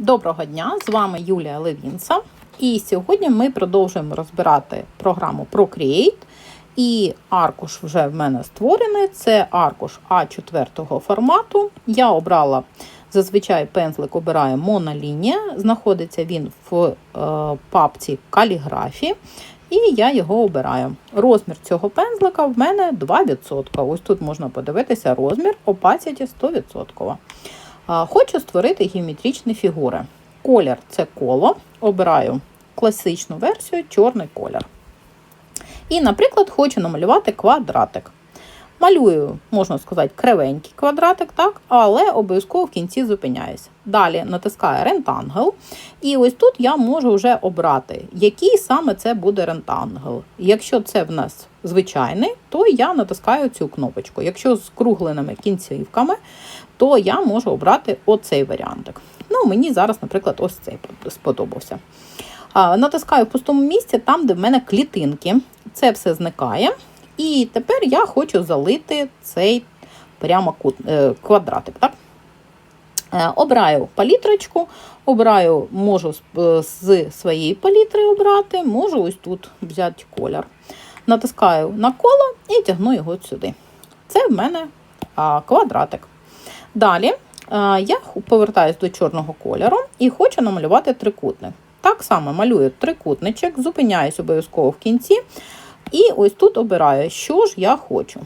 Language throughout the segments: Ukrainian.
Доброго дня! З вами Юлія Левінца. І сьогодні ми продовжуємо розбирати програму Procreate. І аркуш вже в мене створений. Це аркуш А4 формату. Я обрала зазвичай пензлик обираю монолінія. Знаходиться він в е, папці каліграфі. І я його обираю. Розмір цього пензлика в мене 2%. Ось тут можна подивитися розмір opacity 100%. Хочу створити геометричні фігури. Колір це коло. Обираю класичну версію чорний колір. І, наприклад, хочу намалювати квадратик. Малюю, можна сказати, кривенький квадратик, так, але обов'язково в кінці зупиняюсь. Далі натискаю Rectangle. І ось тут я можу вже обрати, який саме це буде Rectangle. Якщо це в нас звичайний, то я натискаю цю кнопочку. Якщо з кругленими кінцівками, то я можу обрати оцей варіантик. Ну, мені зараз, наприклад, ось цей сподобався. Натискаю в пустому місці, там, де в мене клітинки. Це все зникає. І тепер я хочу залити цей прямо квадратик. Так? Е, Обираю палітрочку, обираю, можу з своєї палітри обрати, можу ось тут взяти колір. Натискаю на коло і тягну його сюди. Це в мене квадратик. Далі я повертаюся до чорного кольору і хочу намалювати трикутник. Так само малюю трикутничок, зупиняюсь обов'язково в кінці. І ось тут обираю, що ж я хочу.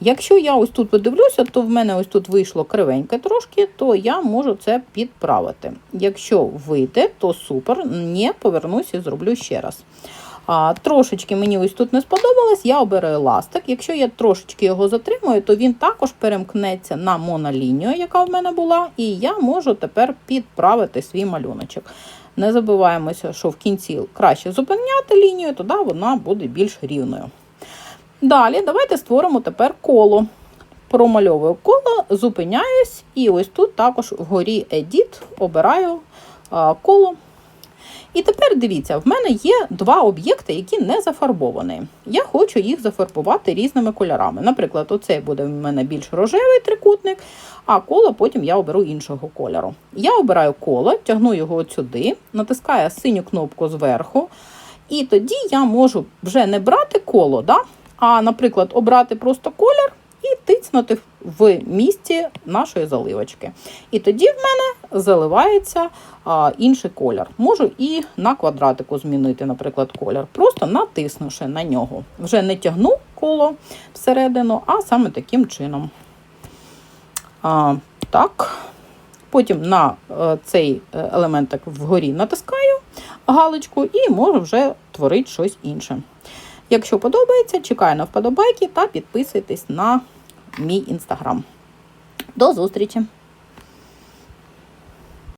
Якщо я ось тут подивлюся, то в мене ось тут вийшло кривеньке трошки, то я можу це підправити. Якщо вийде, то супер. Ні, повернуся і зроблю ще раз. А, Трошечки мені ось тут не сподобалось, я обираю ластик. Якщо я трошечки його затримую, то він також перемкнеться на монолінію, яка в мене була, і я можу тепер підправити свій малюночок. Не забуваємося, що в кінці краще зупиняти лінію, тоді вона буде більш рівною. Далі, давайте створимо тепер коло. Промальовую коло, зупиняюсь, і ось тут також вгорі Edit обираю коло. І тепер дивіться, в мене є два об'єкти, які не зафарбовані. Я хочу їх зафарбувати різними кольорами. Наприклад, оцей буде в мене більш рожевий трикутник, а коло потім я оберу іншого кольору. Я обираю коло, тягну його от сюди, натискаю синю кнопку зверху. І тоді я можу вже не брати коло, да? а, наприклад, обрати просто колір і тицнути в місці нашої заливочки. І тоді в мене заливається а, інший колір. Можу і на квадратику змінити, наприклад, колір, просто натиснувши на нього. Вже не тягну коло всередину, а саме таким чином. А, Так. Потім на е, цей елементик вгорі натискаю галочку і можу вже творити щось інше. Якщо подобається, чекаю на вподобайки та підписуйтесь на мій інстаграм. До зустрічі!